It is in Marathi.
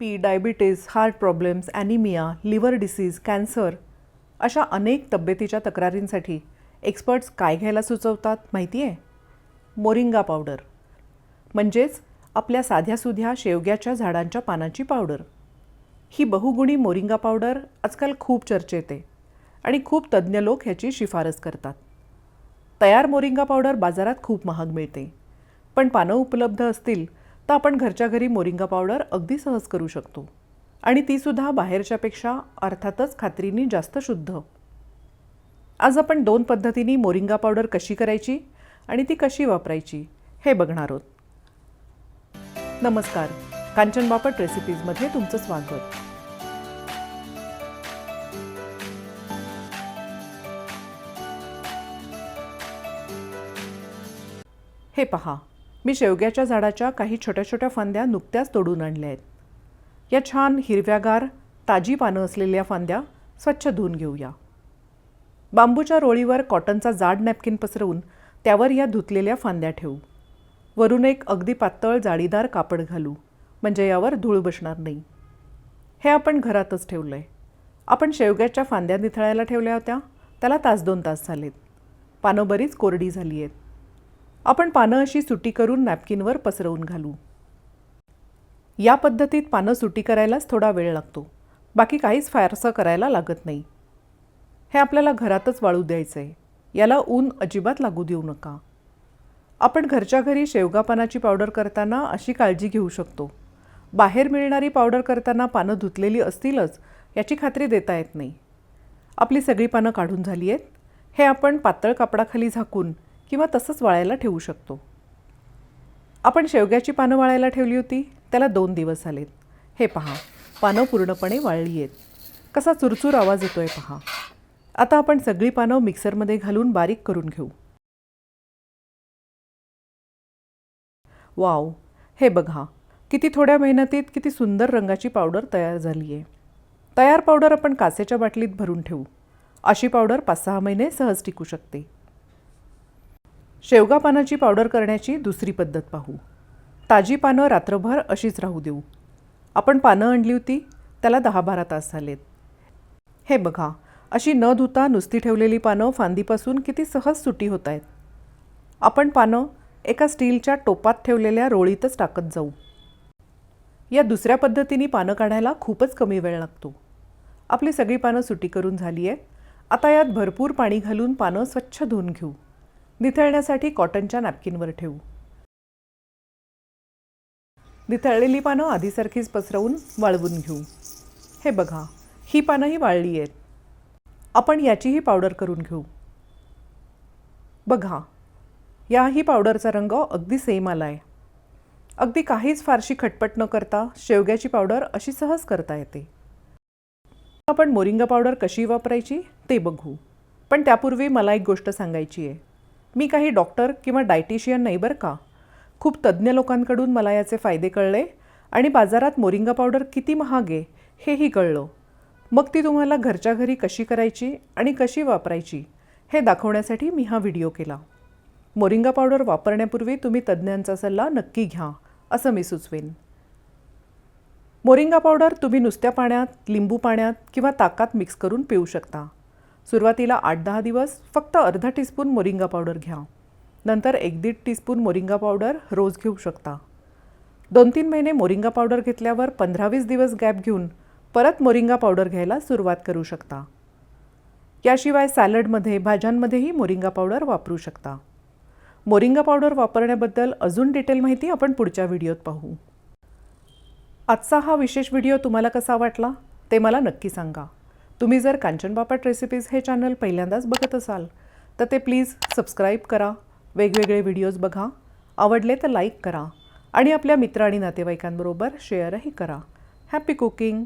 P diabetes heart problems anaemia liver disease cancer अशा अनेक तब्येतीच्या तक्रारींसाठी एक्सपर्ट्स काय घ्यायला सुचवतात माहिती आहे मोरिंगा पावडर. म्हणजेच आपल्या साध्यासुध्या शेवग्याच्या झाडांच्या पानांची पावडर. ही बहुगुणी मोरिंगा पावडर आजकाल खूप चर्चेत आहे आणि खूप तज्ज्ञ लोक ह्याची शिफारस करतात. तयार मोरिंगा पावडर बाजारात खूप महाग मिळते. पण पानं उपलब्ध असतील तर आपण घरच्या घरी मोरिंगा पावडर अगदी सहज करू शकतो. आणि तीसुद्धा बाहेरच्यापेक्षा अर्थातच खात्रीने जास्त शुद्ध. आज आपण दोन पद्धतींनी मोरिंगा पावडर कशी करायची आणि ती कशी वापरायची हे बघणार आहोत. नमस्कार कांचन बापट रेसिपीजमध्ये तुमचं स्वागत. हे पहा मी शेवग्याच्या झाडाच्या काही छोट्या छोट्या फांद्या नुकत्याच तोडून आणल्या आहेत. या छान हिरव्यागार ताजी पानं असलेल्या फांद्या स्वच्छ धुवून घेऊया. बांबूच्या रोळीवर कॉटनचा जाड नॅपकिन पसरवून त्यावर या धुतलेल्या फांद्या ठेवू. वरून एक अगदी पातळ जाळीदार कापड घालू म्हणजे यावर धूळ बसणार नाही. हे आपण घरातच ठेवलं आहे आपण शेवग्याच्या फांद्या निथळायला ठेवल्या होत्या त्याला तास दोन तास झालेत. पानं बरीच कोरडी झाली आहेत. आपण पानं अशी सुटी करून नॅपकिनवर पसरवून घालू. या पद्धतीत पानं सुटी करायलाच थोडा वेळ लागतो. बाकी काहीच फारसं करायला लागत नाही. हे आपल्याला घरातच वाळू द्यायचं आहे याला ऊन अजिबात लागू देऊ नका. आपण घरच्या घरी शेवगा पानाची पावडर करताना अशी काळजी घेऊ शकतो. बाहेर मिळणारी पावडर करताना पानं धुतलेली असतीलच याची खात्री देता येत नाही. आपली सगळी पानं काढून झाली आहेत. हे आपण पातळ कापडाखाली झाकून किंवा तसंच वाळायला ठेवू शकतो. आपण शेवग्याची पानं वाळायला ठेवली होती त्याला दोन दिवस झालेत. हे पहा पानं पूर्णपणे वाळली आहेत कसा चुरचूर आवाज येतो आहे पहा. आता आपण सगळी पानं मिक्सरमध्ये घालून बारीक करून घेऊ. वाव हे बघा किती थोड्या मेहनतीत किती सुंदर रंगाची पावडर तयार झाली आहे तयार पावडर आपण काचेच्या बाटलीत भरून ठेवू. अशी पावडर पाच सहा महिने सहज टिकू शकते. शेवगा पानाची पावडर करण्याची दुसरी पद्धत पाहू. ताजी पानं रात्रभर अशीच राहू देऊ. आपण पानं आणली होती त्याला दहा बारा तास झालेत. हे बघा अशी न धुता नुसती ठेवलेली पानं फांदीपासून किती सहज सुटी होत आहेत. आपण पानं एका स्टीलच्या टोपात ठेवलेल्या रोळीतच टाकत जाऊ. या दुसऱ्या पद्धतीने पानं काढायला खूपच कमी वेळ लागतो. आपली सगळी पानं सुटी करून झाली आहेत आता यात भरपूर पाणी घालून पानं स्वच्छ धुवून घेऊ. निथळण्यासाठी कॉटनच्या नॅपकिनवर ठेवू. निथळलेली पानं आधीसारखीच पसरवून वाळवून घेऊ. हे बघा ही पानंही वाळली आहेत. आपण याचीही पावडर करून घेऊ. बघा याही पावडरचा रंग अगदी सेम आला आहे अगदी काहीच फारशी खटपट न करता शेवग्याची पावडर अशी सहज करता येते. आपण मोरिंगा पावडर कशी वापरायची ते बघू. पण त्यापूर्वी मला एक गोष्ट सांगायची आहे. मी काही डॉक्टर किंवा डायटिशियन नाही बरं का. खूप तज्ज्ञ लोकांकडून मला याचे फायदे कळले आणि बाजारात मोरिंगा पावडर किती महाग आहे हेही कळलं. मग ती तुम्हाला घरच्या घरी कशी करायची आणि कशी वापरायची हे दाखवण्यासाठी मी हा व्हिडिओ केला. मोरिंगा पावडर वापरण्यापूर्वी तुम्ही तज्ज्ञांचा सल्ला नक्की घ्या असं मी सुचवेन. मोरिंगा पावडर तुम्ही नुसत्या पाण्यात लिंबू पाण्यात किंवा ताकात मिक्स करून पिऊ शकता. सुरुवातीला आठ दहा दिवस फक्त अर्धा टीस्पून मोरिंगा पावडर घ्या. नंतर एक दीड टीस्पून मोरिंगा पावडर रोज घेऊ शकता. दोन तीन महिने मोरिंगा पावडर घेतल्यावर पंधरा वीस दिवस गॅप घेऊन परत मोरिंगा पावडर घ्यायला सुरुवात करू शकता. याशिवाय सॅलडमध्ये भाज्यांमध्येही मोरिंगा पावडर वापरू शकता. मोरिंगा पावडर वापरण्याबद्दल अजून डिटेल माहिती आपण पुढच्या व्हिडिओत पाहू. आजचा हा विशेष व्हिडिओ तुम्हाला कसा वाटला ते मला नक्की सांगा. तुम्ही जर कांचन बापट रेसिपीज हे चॅनल पहिल्यांदाच बघत असाल तर ते प्लीज सबस्क्राईब करा वेगवेगळे व्हिडिओज बघा आवडले तर लाईक करा आणि आपल्या मित्र आणि नातेवाईकांबरोबर शेअरही करा. Happy cooking